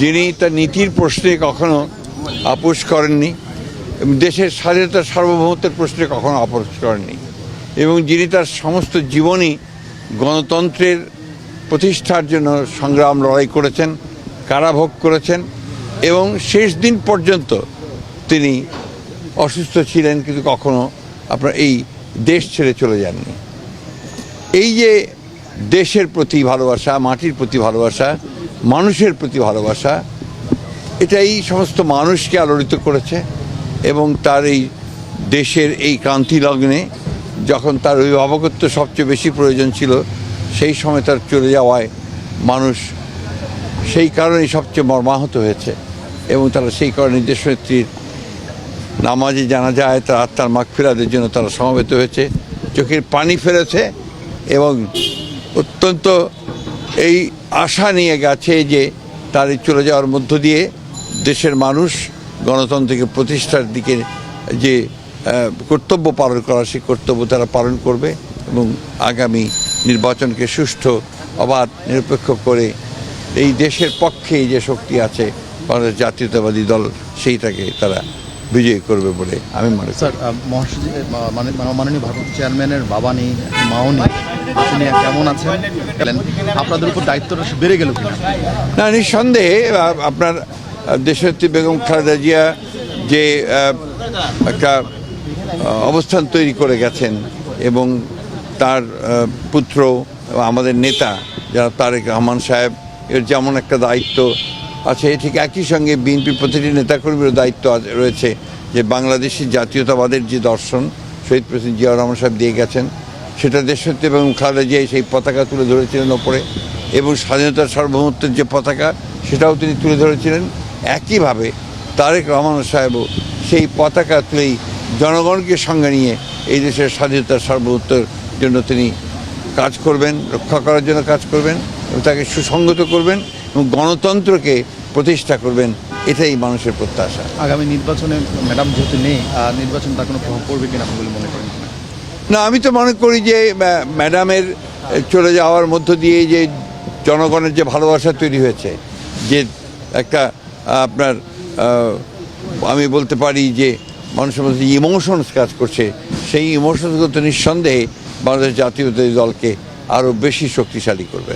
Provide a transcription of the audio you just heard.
যিনি তার নীতির প্রশ্নে কখনো আপোষ করেননি দেশের স্বাধীনতা সার্বভৌমত্বের প্রশ্নে কখনো আপোষ করেননি, এবং যিনি তার সমস্ত জীবনই গণতন্ত্রের প্রতিষ্ঠার জন্য সংগ্রাম লড়াই করেছেন, কারাভোগ করেছেন, এবং শেষ দিন পর্যন্ত তিনি অসুস্থ ছিলেন, কিন্তু কখনো আপনার এই দেশ ছেড়ে চলে যাননি। এই যে দেশের প্রতি ভালোবাসা, মাটির প্রতি ভালোবাসা মানুষের প্রতি ভালোবাসা এটা এই সমস্ত মানুষকে আলোড়িত করেছে এবং তার এই দেশের এই ক্রান্তি লগ্নে যখন তার অভিভাবকত্ব সবচেয়ে বেশি প্রয়োজন ছিল, সেই সময় তার চলে যাওয়ায় মানুষ সেই কারণেই সবচেয়ে মর্মাহত হয়েছে এবং তারা সেই কারণে দেশনেত্রীর নামাজে জানা যায় তার আত্মার মাগফিরাতের জন্য তারা সমবেত হয়েছে, চোখের পানি ফেলেছে এবং অত্যন্ত এই আশা নিয়ে গেছে যে তার চলে যাওয়ার মধ্য দিয়ে দেশের মানুষ গণতন্ত্রকে প্রতিষ্ঠার দিকে যে কর্তব্য পালন করা, সেই কর্তব্য তারা পালন করবে এবং আগামী নির্বাচনকে সুষ্ঠু, অবাধ, নিরপেক্ষ করে এই দেশের পক্ষে যে শক্তি আছে জাতীয়তাবাদী দল, সেইটাকে তারা বিজয়ী করবে বলে আমি মনে করি স্যার মানে মানে- মাননীয় ভারপ্রাপ্ত চেয়ারম্যানের বাবা নেই মাও নেই তিনি কেমন আছেন। আপনাদের উপর দায়িত্বটা বেড়ে গেল কিনা না নিঃসন্দেহে আপনার আ, দেশনেত্রী বেগম খালেদা জিয়া যে একটা অবস্থান তৈরি করে গেছেন এবং তার পুত্র আমাদের নেতা যারা তারেক রহমান সাহেব এর যেমন একটা দায়িত্ব আছে ঠিক একই সঙ্গে বিএনপি প্রতিটি নেতাকর্মীর দায়িত্ব রয়েছে যে বাংলাদেশি জাতীয়তাবাদের যে দর্শন, শহীদ প্রেসিডেন্ট জিয়াউর রহমান সাহেব দিয়ে গেছেন, সেটা দেশনেত্রী এবং খালেদা জিয়া সেই পতাকা তুলে ধরেছিলেন ওপরে এবং স্বাধীনতার সার্বভৌমত্বের যে পতাকা, সেটাও তিনি তুলে ধরেছিলেন। একইভাবে তারেক রহমান সাহেবও সেই পতাকা তুলেই জনগণকে সঙ্গে নিয়ে এই দেশের স্বাধীনতার সার্বভৌমত্বের জন্য তিনি কাজ করবেন, রক্ষা করার জন্য কাজ করবেন এবং তাকে সুসংগত করবেন এবং গণতন্ত্রকে প্রতিষ্ঠা করবেন এটাই মানুষের প্রত্যাশা। আগামী নির্বাচনে ম্যাডাম যেহেতু নেই আর নির্বাচন তার কোনো প্রভাব পড়বে কিনা বলে মনে করেন? না আমি তো মনে করি যে ম্যাডামের চলে যাওয়ার মধ্য দিয়ে যে জনগণের যে ভালোবাসা তৈরি হয়েছে যে একটা আপনার আমি বলতে পারি যে মানুষের মধ্যে ইমোশনস কাজ করছে সেই ইমোশনসগুলো তো নিঃসন্দেহে বাংলাদেশ জাতীয়তাবাদী দলকে আরও বেশি শক্তিশালী করবে।